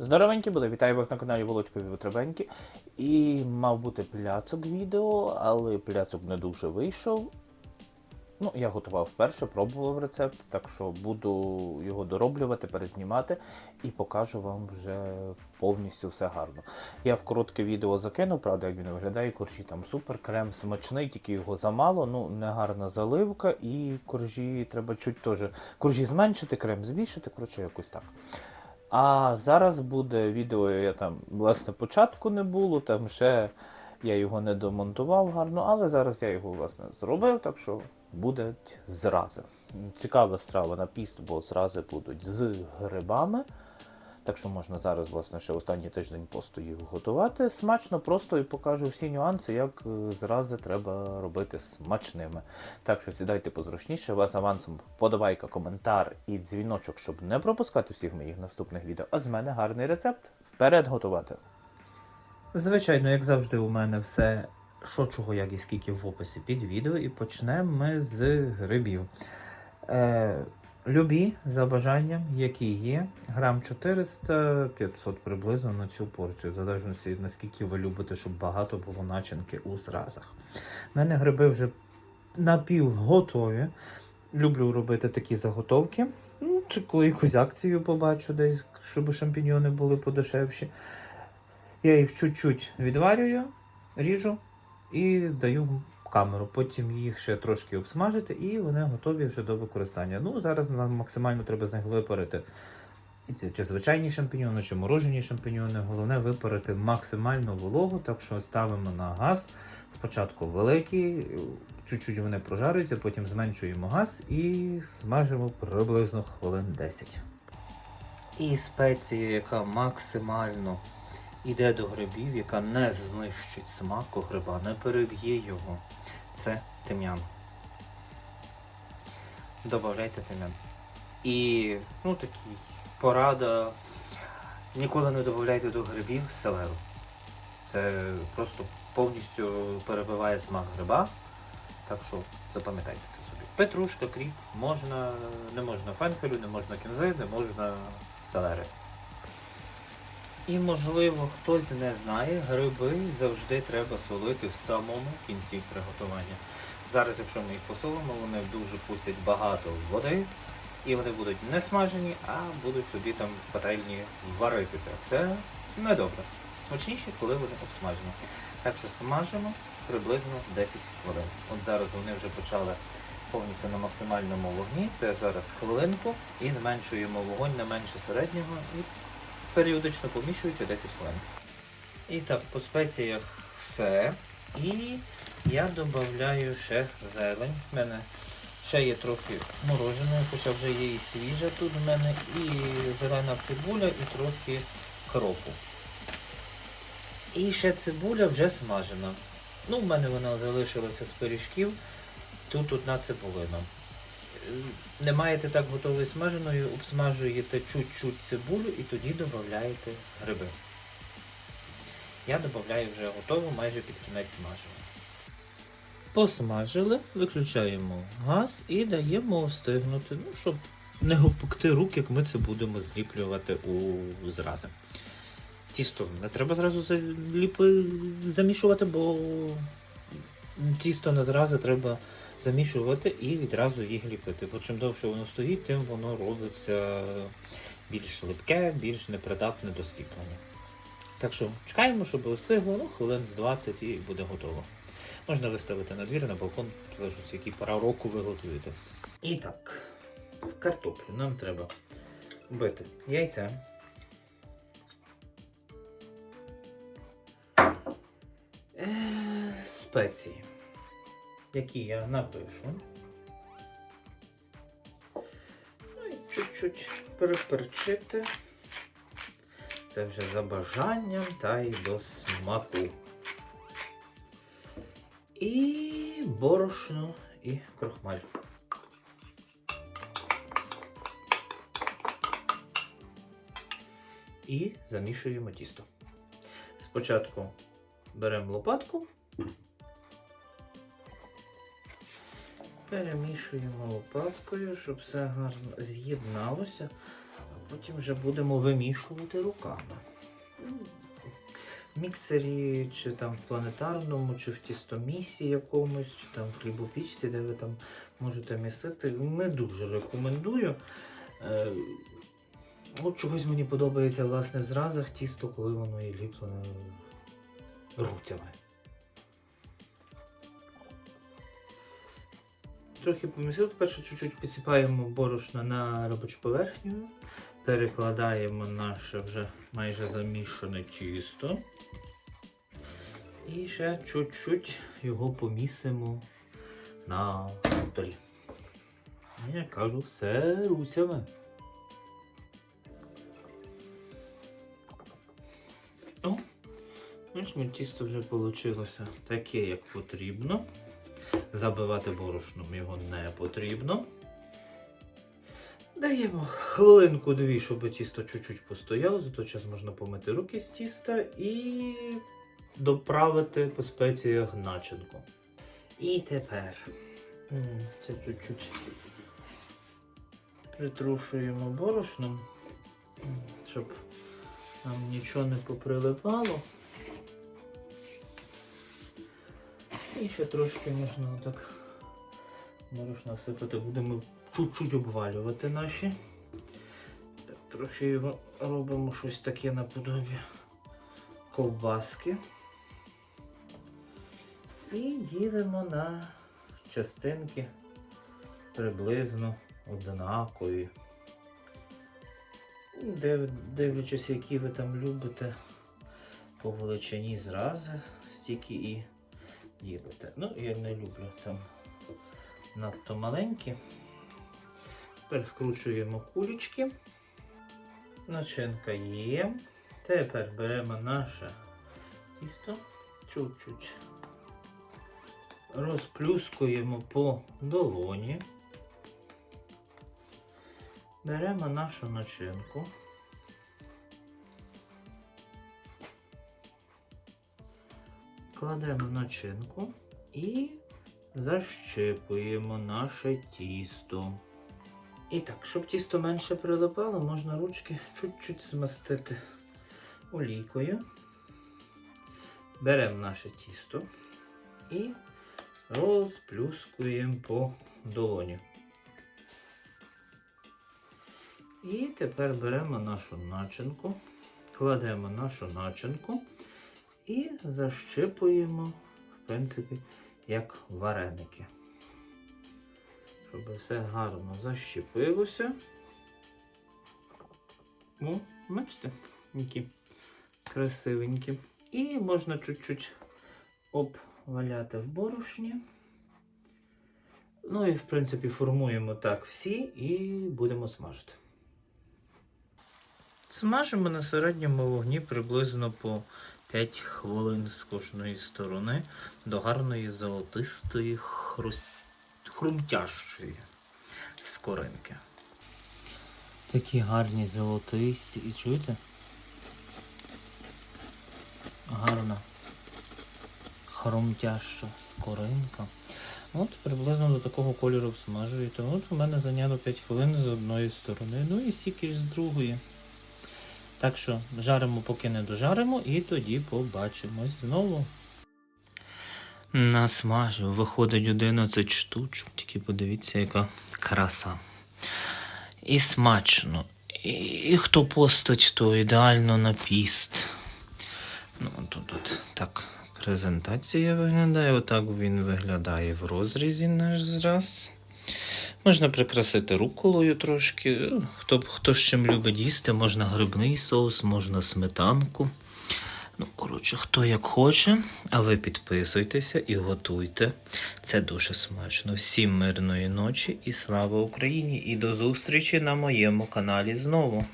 Здоровенькі були, вітаю вас на каналі Володькові Витребеньки. І мав бути пляцок відео, але пляцок не дуже вийшов. Ну, я готував вперше, пробував рецепт, так що буду його дороблювати, перезнімати і покажу вам вже повністю все гарно. Я в коротке відео закинув, правда, як він виглядає, коржі там супер, крем смачний, тільки його замало, ну негарна заливка, і коржі треба чуть теж коржі зменшити, крем збільшити, коротше, якось так. А зараз буде відео, я там, власне, початку не було, там ще я його не домонтував гарно, але зараз я його, власне, зробив, так що будуть зрази. Цікава страва на піст, бо зрази будуть з грибами. Так що можна зараз, власне, ще останній тиждень посту їх готувати. Смачно, просто і покажу всі нюанси, як е, зрази треба робити смачними. Так що сідайте позручніше, вас авансом подавайка, коментар і дзвіночок, щоб не пропускати всіх моїх наступних відео. А з мене гарний рецепт. Вперед готувати. Звичайно, як завжди, у мене все, що чого, як і скільки в описі під відео, і почнемо ми з грибів. Е, любі за бажанням, які є, грам 400-500 приблизно на цю порцію, в залежності наскільки ви любите, щоб багато було начинки у зразах. У мене гриби вже напів готові. Люблю робити такі заготовки. Ну, Чи коли якусь акцію побачу десь, щоб шампіньйони були подешевші. Я їх чуть-чуть відварюю, ріжу і даю камеру. Потім їх ще трошки обсмажити, і вони готові вже до використання. Ну, зараз нам максимально треба з них випарити. І це чи звичайні шампіньони, чи морожені шампіньони. Головне випарити максимально вологу, так що ставимо на газ. Спочатку великий, чуть-чуть вони прожарюються, потім зменшуємо газ і смажимо приблизно хвилин 10. І спеція, яка максимально йде до грибів, яка не знищить смаку гриба, не переб'є його. Це тим'ян. Добавляйте тим'ян. І ну такий порада. Ніколи не додавайте до грибів селеру. Це просто повністю перебиває смак гриба. Так що запам'ятайте це собі. Петрушка, кріп, можна, не можна фенхелю, не можна кінзи, не можна селери. І, можливо, хтось не знає, гриби завжди треба солити в самому кінці приготування. Зараз, якщо ми їх посолимо, вони дуже пустять багато води, і вони будуть не смажені, а будуть собі там пательні варитися. Це недобре. Смачніше, коли вони обсмажені. Так що смажимо приблизно 10 хвилин. От зараз вони вже почали повністю на максимальному вогні. Це зараз хвилинку і зменшуємо вогонь не менше середнього і періодично поміщуючи 10 хвилин. І так, по спеціях все. І я додаю ще зелень. У мене ще є трохи мороженої, хоча вже є і свіжа тут в мене, і зелена цибуля, і трохи кропу. І ще цибуля вже смажена. Ну, в мене вона залишилася з пиріжків. Тут одна цибулина. Не маєте так готової смаженої, обсмажуєте чуть-чуть цибулю і тоді додаєте гриби. Я додаю вже готову майже під кінець смаження. Посмажили, виключаємо газ і даємо остигнути, ну, щоб не гопекти рук, як ми це будемо зліплювати у зрази. Тісто не треба зразу заліпи... замішувати, бо тісто на зрази треба замішувати і відразу їх ліпити. Бо чим довше воно стоїть, тим воно робиться більш липке, більш непридатне до сліплення. Так що чекаємо, щоб остигло, ну, хвилин з 20 і буде готово. Можна виставити на двір, на балкон, залежить, який пора року ви готуєте. І так, в картоплю нам треба бити яйця. Е, Спеції, які я напишу. Ну і чуть-чуть переперчити. Це вже за бажанням та й до смаку. І борошно і крохмаль. І замішуємо тісто. Спочатку беремо лопатку, перемішуємо лопаткою, щоб все гарно з'єдналося. а потім вже будемо вимішувати руками. В міксері, чи там в планетарному, чи в тістомісі якомусь, чи там в хлібопічці, де ви там можете місити. Не дуже рекомендую. Е, От чогось мені подобається власне в зразах тісто, коли воно є ліплене руцями. Трохи помісили, тепер чуть-чуть підсипаємо борошна на робочу поверхню, перекладаємо наше вже майже замішане тісто. І ще чуть-чуть його помісимо на столі. Я кажу, все руцями. О, ось ми тісто вже вийшло таке, як потрібно. Забивати борошном його не потрібно. Даємо хвилинку-дві, щоб тісто чуть-чуть постояло, за той час можна помити руки з тіста і доправити по спеціях начинку. І тепер це чуть-чуть притрушуємо борошном, щоб нам нічого не поприлипало. І ще трошки можна отак борошна всипати. Будемо чуть-чуть обвалювати наші. Так, трохи робимо щось таке наподобі ковбаски. І ділимо на частинки приблизно однакові. Див, дивлячись, які ви там любите по величині зрази, стільки і ділите. Ну, я не люблю там надто маленькі. Тепер скручуємо кулечки. Начинка є. Тепер беремо наше тісто, чуть-чуть розплюскуємо по долоні. Беремо нашу начинку. Кладемо начинку і защипуємо наше тісто. І так, щоб тісто менше прилипало, можна ручки чуть-чуть змастити олійкою. Беремо наше тісто і розплюскуємо по долоні. І тепер беремо нашу начинку, кладемо нашу начинку і защипуємо, в принципі, як вареники. Щоб все гарно защепилося. О, бачите, які красивенькі. І можна чуть-чуть обваляти в борошні. Ну і, в принципі, формуємо так всі і будемо смажити. Смажимо на середньому вогні приблизно по 5 хвилин з кожної сторони до гарної золотистої хрус... хрумтящої скоринки. Такі гарні золотисті. І чуєте? Гарна хрумтяща скоринка. От приблизно до такого кольору всмажуєте. От у мене зайняло 5 хвилин з одної сторони, ну і стільки ж з другої. Так що жаримо, поки не дожаримо, і тоді побачимось знову. Насмажив, виходить 11 штучок, тільки подивіться, яка краса. І смачно. І, і хто постить, то ідеально на піст. Ну, тут, тут так презентація виглядає. Отак він виглядає в розрізі наш зраз. Можна прикрасити руколою трошки. Хто, хто з чим любить їсти, можна грибний соус, можна сметанку. Ну, коротше, хто як хоче, а ви підписуйтеся і готуйте. Це дуже смачно. Всім мирної ночі і слава Україні! І до зустрічі на моєму каналі знову.